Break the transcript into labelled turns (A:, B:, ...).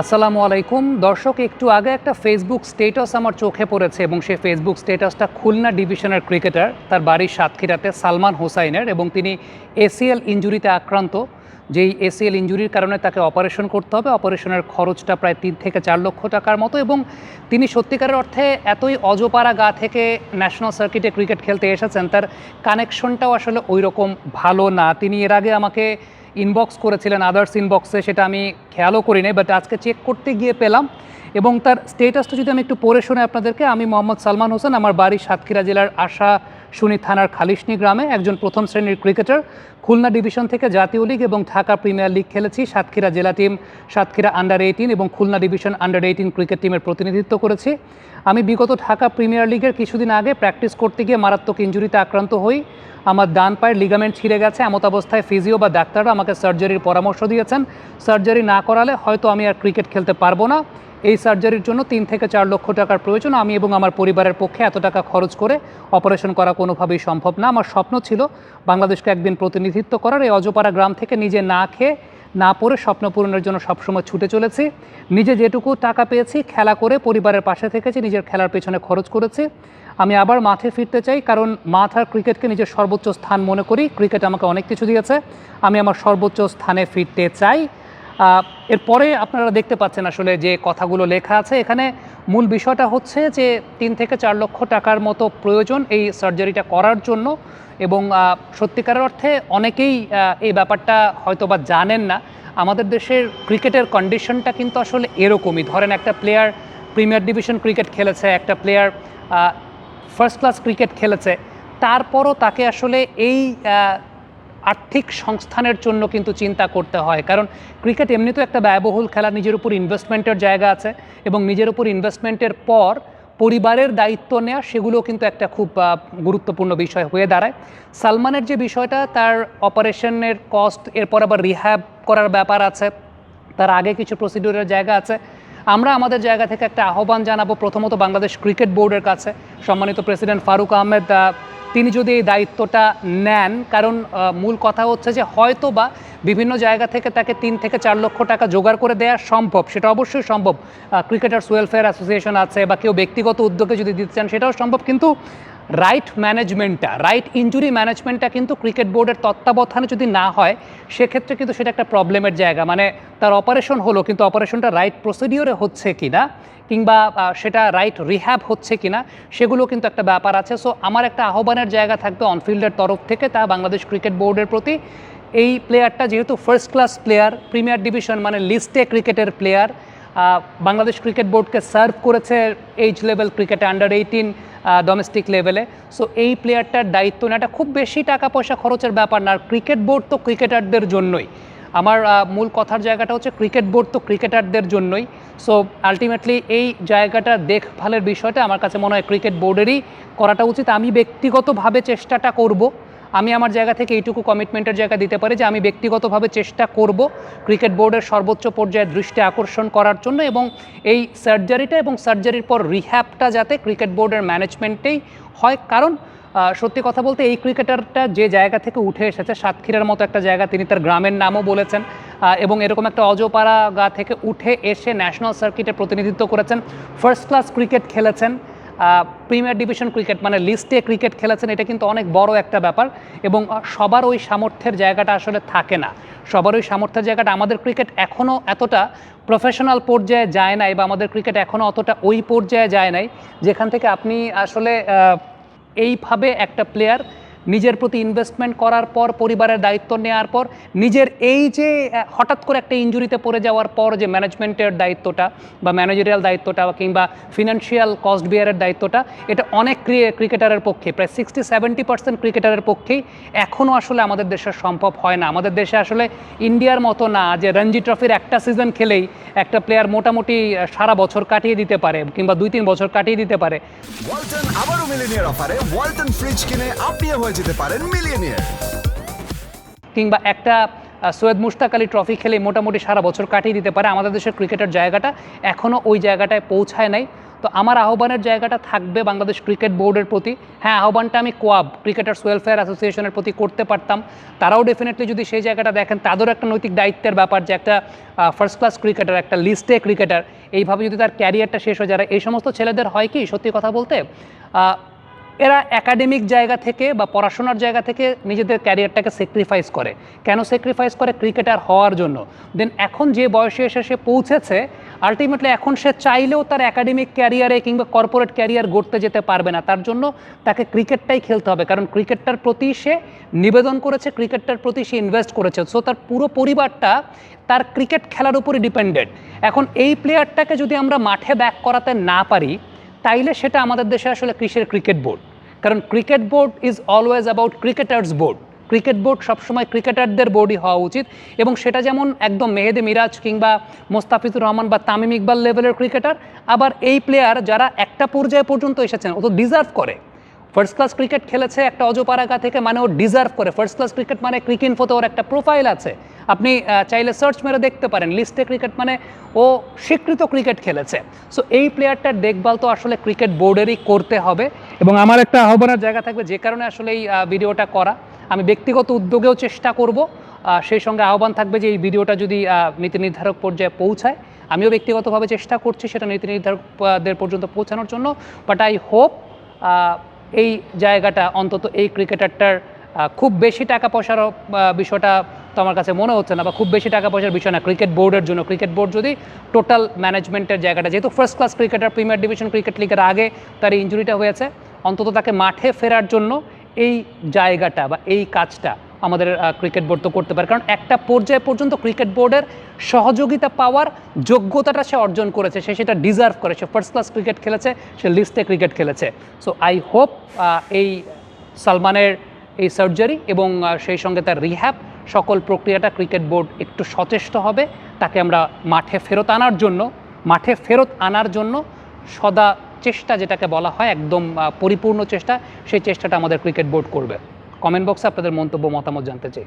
A: আসসালামু আলাইকুম। দর্শক, একটু আগে একটা ফেসবুক স্টেটাস আমার চোখে পড়েছে এবং সেই ফেসবুক স্টেটাসটা খুলনা ডিভিশনের ক্রিকেটার তার বাড়ির সাতক্ষীরাতে সালমান হোসাইনের এবং তিনি এসিএল ইঞ্জুরিতে আক্রান্ত। যেই এসিএল ইঞ্জুরির কারণে তাকে অপারেশন করতে হবে। অপারেশনের খরচটা প্রায় তিন থেকে চার লক্ষ টাকার মতো এবং তিনি সত্যিকারের অর্থে এতই অজপাড়া গা থেকে ন্যাশনাল সার্কিটে ক্রিকেট খেলতে এসেছেন, তার কানেকশনটাও আসলে ওই রকম ভালো না। তিনি এর আগে আমাকে ইনবক্স করেছিলেন আদার্স ইনবক্সে সেটা আমি খেয়ালও করি নাই বাট আজকে চেক করতে গিয়ে পেলাম। এবং তার স্টেটাসটা যদি আমি একটু পড়ে শুনে আপনাদেরকে, আমি মোহাম্মদ সালমান হোসেন, আমার বাড়ি সাতক্ষীরা জেলার আশা সুনি থানার খালিশনি গ্রামে একজন প্রথম শ্রেণির ক্রিকেটার খুলনা ডিভিশন থেকে জাতীয় লিগ এবং ঢাকা প্রিমিয়ার লিগ খেলেছি সাতক্ষীরা জেলা টিম। সাতক্ষীরা আন্ডার এইটিন এবং Khulna division under eighteen cricket টিমের প্রতিনিধিত্ব করেছি। আমি বিগত ঢাকা প্রিমিয়ার লিগের কিছুদিন আগে প্র্যাকটিস করতে গিয়ে মারাত্মক ইঞ্জুরিতে আক্রান্ত হই। আমার ডান পায়ের লিগামেন্ট ছিঁড়ে গেছে, এমত অবস্থায় ফিজিও বা ডাক্তাররা আমাকে সার্জারির পরামর্শ দিয়েছেন। সার্জারি না করালে হয়তো আমি আর ক্রিকেট খেলতে পারব না। এই সার্জারির জন্য তিন থেকে চার লক্ষ টাকার প্রয়োজন। আমি এবং আমার পরিবারের পক্ষে এত টাকা খরচ করে অপারেশন করা কোনোভাবেই সম্ভব না। আমার স্বপ্ন ছিল বাংলাদেশকে একদিন প্রতিনিধিত্ব করার এই অজপাড়া গ্রাম থেকে নিজে না খেয়ে না পড়ে স্বপ্ন পূরণের জন্য সবসময় ছুটে চলেছি। নিজে যেটুকু টাকা পেয়েছি, খেলা করে পরিবারের পাশে থেকেছি, নিজের খেলার পেছনে খরচ করেছি। আমি আবার মাঠে ফিরতে চাই, কারণ মাঠ আর ক্রিকেটকে নিজের সর্বোচ্চ স্থান মনে করি। ক্রিকেট আমাকে অনেক কিছু দিয়েছে। আমি আমার সর্বোচ্চ স্থানে ফিরতে চাই। এরপরে আপনারা দেখতে পাচ্ছেন আসলে যে কথাগুলো লেখা আছে। এখানে মূল বিষয়টা হচ্ছে যে তিন থেকে চার লক্ষ টাকার মতো প্রয়োজন এই সার্জারিটা করার জন্য এবং সত্যিকারের অর্থে অনেকেই এই ব্যাপারটা হয়তো বা জানেন না। আমাদের দেশের ক্রিকেটের কন্ডিশনটা কিন্তু আসলে এরকমই। ধরেন একটা প্লেয়ার প্রিমিয়ার ডিভিশন ক্রিকেট খেলেছে, একটা প্লেয়ার ফার্স্ট ক্লাস ক্রিকেট খেলেছে, তারপরও তাকে আসলে এই আর্থিক সংস্থানের জন্য কিন্তু চিন্তা করতে হয়। কারণ ক্রিকেট এমনিতেও একটা ব্যয়বহুল খেলা নিজের উপর ইনভেস্টমেন্টের জায়গা আছে এবং নিজের উপর ইনভেস্টমেন্টের পর পরিবারের দায়িত্ব নেওয়া সেগুলো কিন্তু একটা খুব গুরুত্বপূর্ণ বিষয় হয়ে দাঁড়ায়। সালমানের যে বিষয়টা তার অপারেশনের কস্ট এরপর আবার রিহ্যাব করার ব্যাপার আছে। তার আগে কিছু প্রসিডিউরের জায়গা আছে। আমরা আমাদের জায়গা থেকে একটা আহ্বান জানাব প্রথমত বাংলাদেশ ক্রিকেট বোর্ডের কাছে। সম্মানিত প্রেসিডেন্ট ফারুক আহমেদ আহ, তিনি যদি এই দায়িত্বটা নেন, কারণ মূল কথা হচ্ছে যে হয়তো বা বিভিন্ন জায়গা থেকে তাকে তিন থেকে চার লক্ষ টাকা জোগাড় করে দেওয়া সম্ভব, সেটা অবশ্যই সম্ভব। ক্রিকেটার্স ওয়েলফেয়ার অ্যাসোসিয়েশন আছে বা কেউ ব্যক্তিগত উদ্যোগে যদি দিতে চান, সেটাও সম্ভব। কিন্তু রাইট ম্যানেজমেন্টটা রাইট ইঞ্জুরি ম্যানেজমেন্টটা কিন্তু ক্রিকেট বোর্ডের তত্ত্বাবধানে যদি না হয়, সেক্ষেত্রে কিন্তু সেটা একটা প্রবলেমের জায়গা। মানে তার অপারেশন হলো, কিন্তু অপারেশনটা রাইট প্রসিডিওরে হচ্ছে কি না কিংবা সেটা রাইট রিহ্যাব হচ্ছে কি না সেগুলো কিন্তু একটা ব্যাপার আছে। সো আমার একটা আহ্বানের জায়গা থাকবে অনফিল্ডের তরফ থেকে তা বাংলাদেশ ক্রিকেট বোর্ডের প্রতি। এই প্লেয়ারটা যেহেতু first class player premier division মানে লিস্টে ক্রিকেটের প্লেয়ার বাংলাদেশ ক্রিকেট বোর্ডকে সার্ভ করেছে এইজ লেভেল ক্রিকেটে আন্ডার এইটিন ডোমেস্টিক লেভেলে সো এই প্লেয়ারটার দায়িত্ব নেওয়াটা খুব বেশি টাকা পয়সা খরচের ব্যাপার না। আর ক্রিকেট বোর্ড তো ক্রিকেটারদের জন্যই। আমার মূল কথার জায়গাটা হচ্ছে ক্রিকেট বোর্ড তো ক্রিকেটারদের জন্যই। সো আলটিমেটলি এই জায়গাটা দেখভালের বিষয়টা আমার কাছে মনে হয় ক্রিকেট বোর্ডেরই করাটা উচিত। আমি ব্যক্তিগতভাবে চেষ্টাটা করব। আমি আমার জায়গা থেকে এইটুকু কমিটমেন্টের জায়গা দিতে পারি যে আমি ব্যক্তিগতভাবে চেষ্টা করব ক্রিকেট বোর্ডের সর্বোচ্চ পর্যায়ে দৃষ্টি আকর্ষণ করার জন্য এবং এই সার্জারিটা এবং সার্জারির পর রিহ্যাবটা যাতে ক্রিকেট বোর্ডের ম্যানেজমেন্টেই হয়। কারণ সত্যি কথা বলতে এই ক্রিকেটারটা যে জায়গা থেকে উঠে এসেছে, সাতক্ষীরার মতো একটা জায়গা, তিনি তার গ্রামের নামও বলেছেন এবং এরকম একটা অজপাড়া গা থেকে উঠে এসে ন্যাশনাল সার্কিটে প্রতিনিধিত্ব করেছেন ফার্স্ট ক্লাস ক্রিকেট খেলেছেন প্রিমিয়ার ডিভিশন ক্রিকেট মানে লিস্টে ক্রিকেট খেলেছেন, এটা কিন্তু অনেক বড় একটা ব্যাপার। এবং সবার ওই সামর্থ্যের জায়গাটা আসলে থাকে না। সবার ওই সামর্থ্যের জায়গাটা আমাদের ক্রিকেট এখনও এতটা প্রফেশনাল পর্যায়ে যায় নাই, বা আমাদের ক্রিকেট এখনও অতটা ওই পর্যায়ে যায় নাই, যেখান থেকে আপনি আসলে এইভাবে একটা প্লেয়ার নিজের প্রতি ইনভেস্টমেন্ট করার পর, পরিবারের দায়িত্ব নেওয়ার পর, নিজের এই যে হঠাৎ করে একটা ইঞ্জুরিতে পড়ে যাওয়ার পর যে ম্যানেজমেন্টের দায়িত্বটা বা ম্যানেজারিয়াল দায়িত্বটা কিংবা ফিনান্সিয়াল কস্ট বিয়ারের দায়িত্বটা, এটা অনেক ক্রিকেটারের পক্ষে, প্রায় সিক্সটি সেভেন্টি পার্সেন্ট ক্রিকেটারের পক্ষেই এখনও আসলে আমাদের দেশে সম্ভব হয় না। আমাদের দেশে আসলে ইন্ডিয়ার মতো না যে রঞ্জি ট্রফির একটা সিজন খেলেই একটা প্লেয়ার মোটামুটি সারা বছর কাটিয়ে দিতে পারে কিংবা দুই তিন বছর কাটিয়ে দিতে পারে।
B: ওয়ালটন আবারও মিলিনিয়ার অফারে ওয়ালটন ফ্রিজ কিনে আপনিও হয়ে যেতে পারেন মিলিয়নিয়ার।
A: কিংবা একটা সৈয়দ মুশতাক আলী ট্রফি খেলে মোটামুটি সারা বছর কাটিয়ে দিতে পারে। আমাদের দেশের ক্রিকেটের জায়গাটা এখনও ওই জায়গাটায় পৌঁছায় নাই। তো আমার আহ্বানের জায়গাটা থাকবে বাংলাদেশ ক্রিকেট বোর্ডের প্রতি। হ্যাঁ আহ্বানটা আমি কোয়াব ক্রিকেটার্স ওয়েলফেয়ার অ্যাসোসিয়েশনের প্রতি করতে পারতাম। তারাও ডেফিনেটলি যদি সেই জায়গাটা দেখেন, তাদেরও একটা নৈতিক দায়িত্বের ব্যাপার যে একটা ফার্স্ট ক্লাস ক্রিকেটার একটা লিস্টে ক্রিকেটার এইভাবে যদি তার ক্যারিয়ারটা শেষ হয়ে যায় এই সমস্ত ছেলেদের হয় কি সত্যি কথা বলতে? এরা একাডেমিক জায়গা থেকে বা পড়াশোনার জায়গা থেকে নিজেদের ক্যারিয়ারটাকে স্যাক্রিফাইস করে। কেন স্যাক্রিফাইস করে? ক্রিকেটার হওয়ার জন্য। দেন এখন যে বয়সে এসে সে পৌঁছেছে আলটিমেটলি এখন সে চাইলেও তার একাডেমিক ক্যারিয়ারে কিংবা কর্পোরেট ক্যারিয়ার গড়তে যেতে পারবে না। তার জন্য তাকে ক্রিকেটটাই খেলতে হবে। কারণ ক্রিকেটটার প্রতি সে নিবেদন করেছে ক্রিকেটটার প্রতি সে ইনভেস্ট করেছে। সো তার পুরো পরিবারটা তার ক্রিকেট খেলার উপরই ডিপেন্ডেন্ট এখন এই প্লেয়ারটাকে যদি আমরা মাঠে ব্যাক করাতে না পারি তাইলে সেটা আমাদের দেশে আসলে কৃষির ক্রিকেট বোর্ড কারণ cricket board is always about cricketers board cricket board সবসময় ক্রিকেটারদের বোর্ডই হওয়া উচিত এবং সেটা যেমন একদম মেহেদে মিরাজ কিংবা মোস্তাফিজুর রহমান বা তামিম ইকবাল লেভেলের ক্রিকেটার আবার এই প্লেয়ার যারা একটা পর্যায়ে পর্যন্ত এসেছেন, ও তো ডিজার্ভ করে। ফার্স্ট ক্লাস ক্রিকেট খেলেছে একটা অজপাড়াগা থেকে মানে ও ডিজার্ভ করে। ফার্স্ট ক্লাস ক্রিকেট মানে ক্রিকেট ফোতে ওর একটা প্রোফাইল আছে। আপনি চাইলে সার্চ মেরে দেখতে পারেন। লিস্টে ক্রিকেট মানে ও স্বীকৃত ক্রিকেট খেলেছে। সো এই প্লেয়ারটার দেখভাল তো আসলে ক্রিকেট বোর্ডেরই করতে হবে। এবং আমার একটা আহ্বানের জায়গা থাকবে যে কারণে আসলে এই ভিডিওটা করা। আমি ব্যক্তিগত উদ্যোগেও চেষ্টা করব। সেই সঙ্গে আহ্বান থাকবে যে এই ভিডিওটা যদি নীতি নির্ধারক পর্যায়ে পৌঁছায়। আমিও ব্যক্তিগতভাবে চেষ্টা করছি সেটা নীতি নির্ধারকদের পর্যন্ত পৌঁছানোর জন্য। বাট আই হোপ এই জায়গাটা অন্তত এই ক্রিকেটারটার খুব বেশি টাকা পয়সার বিষয়টা তো আমার কাছে মনে হচ্ছে না, বা খুব বেশি টাকা পয়সার বিষয় না ক্রিকেট বোর্ডের জন্য। ক্রিকেট বোর্ড যদি টোটাল ম্যানেজমেন্টের জায়গাটা, যেহেতু first class cricketer premier division cricket লিগের আগে তার ইঞ্জুরিটা হয়েছে, অন্তত তাকে মাঠে ফেরার জন্য এই জায়গাটা বা এই কাজটা আমাদের ক্রিকেট বোর্ড তো করতে পারে। কারণ একটা পর্যায়ে পর্যন্ত ক্রিকেট বোর্ডের সহযোগিতা পাওয়ার যোগ্যতাটা সে অর্জন করেছে, সে সেটা ডিজার্ভ করে। সে ফার্স্ট ক্লাস ক্রিকেট খেলেছে, সে লিস্টে ক্রিকেট খেলেছে। সো আই হোপ এই সালমানের এই সার্জারি এবং সেই সঙ্গে তার রিহ্যাব সকল প্রক্রিয়াটা ক্রিকেট বোর্ড একটু সচেষ্ট হবে। তাকে আমরা মাঠে ফেরত আনার জন্য, মাঠে ফেরত আনার জন্য সদা চেষ্টা যেটাকে বলা হয়, একদম পরিপূর্ণ চেষ্টা, সেই চেষ্টাটা আমাদের ক্রিকেট বোর্ড করবে। কমেন্ট বক্সে আপনাদের মন্তব্য, মতামত জানতে চাই।